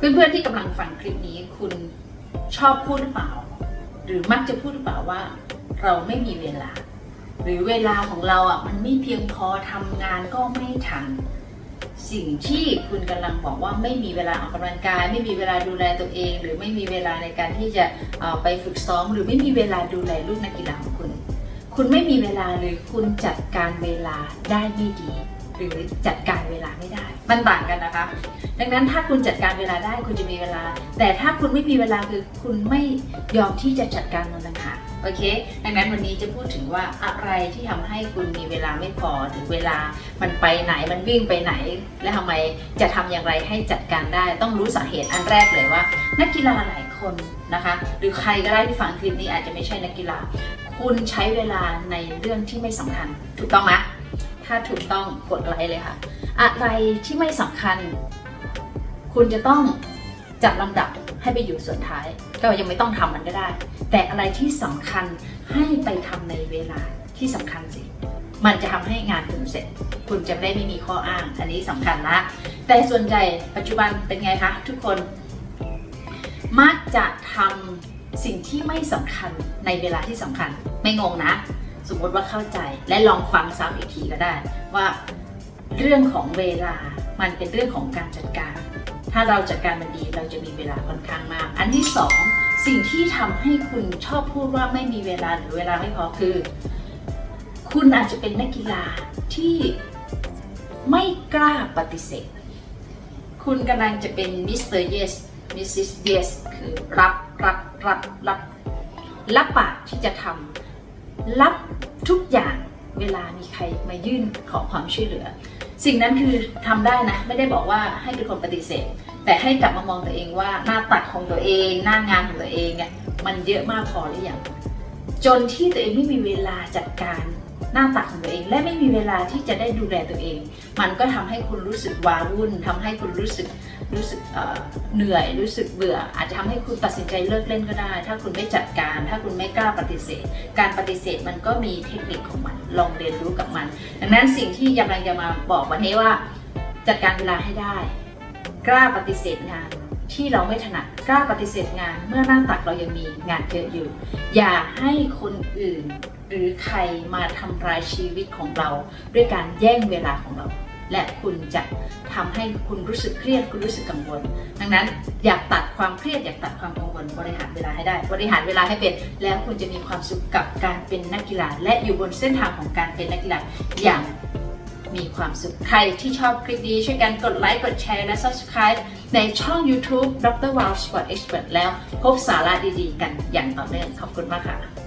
เพื่อนๆที่กำลังฟังคลิปนี้คุณชอบพูดหรือเปล่า หรือมักจะพูดหรือเปล่าว่า เราไม่มีเวลา หรือเวลาของเราอะมันไม่เพียงพอทำงานก็ไม่ทันสิ่งที่คุณกำลังบอกว่าไม่มีเวลาออกกำลังกาย ไม่มีเวลาดูแลตัวเอง หรือไม่มีเวลาในการที่จะไปฝึกซ้อม หรือไม่มีเวลาดูแลลูกนักกีฬาของคุณ คุณไม่มีเวลาหรือคุณจัดการเวลาได้ไม่ดี หรือจัดการ เวลาไม่ได้ มันต่างกันนะคะ ดังนั้นถ้าคุณจัดการเวลาได้คุณจะมีเวลา แต่ถ้าคุณไม่มีเวลาคือคุณไม่ยอมที่จะจัดการมันต่างหากโอเค ดังนั้นวันนี้จะพูดถึงว่าอะไรที่ทำให้คุณมีเวลาไม่พอถึงเวลามันไปไหนมันวิ่งไปไหน และทำไมจะทำอย่างไรให้จัดการได้ ต้องรู้สาเหตุอันแรกเลยว่า นักกีฬาหลายคนนะคะ หรือใครก็ได้ที่ฟังคลิปนี้อาจจะไม่ใช่นักกีฬา คุณใช้เวลาในเรื่องที่ไม่สำคัญ ถูกต้องไหม ถ้าถูกต้องกดไลค์เลยค่ะ อะไรที่ไม่สำคัญ คุณจะต้องจัดลำดับให้ไปอยู่ส่วนท้าย ก็ยังไม่ต้องทำมันก็ได้ แต่อะไรที่สำคัญให้ไปทำในเวลาที่สำคัญสิ มันจะทำให้งานคุณเสร็จ คุณจะได้ไม่มีข้ออ้าง อันนี้สำคัญนะแต่ส่วนใหญ่ปัจจุบันเป็นไงคะทุกคน มักจะทำสิ่งที่ไม่สำคัญในเวลาที่สำคัญ ไม่งงนะ สมมติว่าเข้าใจและลองฟังซ้ำอีกทีก็ได้ ว่าเรื่องของเวลามันเป็นเรื่องของการจัดการ ถ้าเราจัดการมันดีเราจะมีเวลาค่อนข้างมาก อันที่สองสิ่งที่ทำให้คุณชอบพูดว่าไม่มีเวลาหรือเวลาไม่พอคือ คุณอาจจะเป็นนักกีฬาที่ไม่กล้าปฏิเสธ คุณกำลังจะเป็นมิสเตอร์เยสมิสซิสเยสคือรับรับรับรับรับปากที่จะทำ รับทุกอย่างเวลามีใครมายื่นขอความช่วยเหลือ สิ่งนั้นคือทำได้นะ ไม่ได้บอกว่าให้เป็นคนปฏิเสธ แต่ให้กลับมามองตัวเองว่าหน้าตัดของตัวเอง หน้างานของตัวเองเนี่ยมันเยอะมากพอหรือยังจนที่ตัวเองไม่มีเวลาจัดการ หน้าตักของตัวเอง และไม่มีเวลาที่จะได้ดูแลตัวเอง มันก็ทำให้คุณรู้สึกว้าวุ่นทำให้คุณรู้สึกรู้สึกเเหนื่อย รู้สึกเบื่อ อาจจะทำให้คุณตัดสินใจเลิกเล่นก็ได้ ถ้าคุณไม่จัดการ ถ้าคุณไม่กล้าปฏิเสธ การปฏิเสธมันก็มีเทคนิคของมัน ลองเรียนรู้กับมัน ดังนั้นสิ่งที่กำลังจะมาบอกวันนี้ว่า จัดการเวลาให้ได้ กล้าปฏิเสธงาน ที่เราไม่ถนัดกล้าปฏิเสธงาน เมื่อหน้าตักเรายังมีงานเยอะอยู่ อย่าให้คนอื่น หรือใครมาทำร้ายชีวิตของเรา ด้วยการแย่งเวลาของเรา และคุณจะทำให้คุณรู้สึกเครียดคุณรู้สึกกังวล ดังนั้นอยากตัดความเครียดอยากตัดความกังวลบริหารเวลาให้ได้ บริหารเวลาให้เป็น แล้วคุณจะมีความสุขกับการเป็นนักกีฬา และอยู่บนเส้นทางของการเป็นนักกีฬาอย่าง มีความสุขใครที่ชอบคลิปนี้ช่วยกันกดไลค์กดแชร์และ subscribe ในช่อง YouTube Dr. Wow Sport Expert แล้วพบสาระดีๆ กันอย่างต่อเนื่องขอบคุณมากค่ะ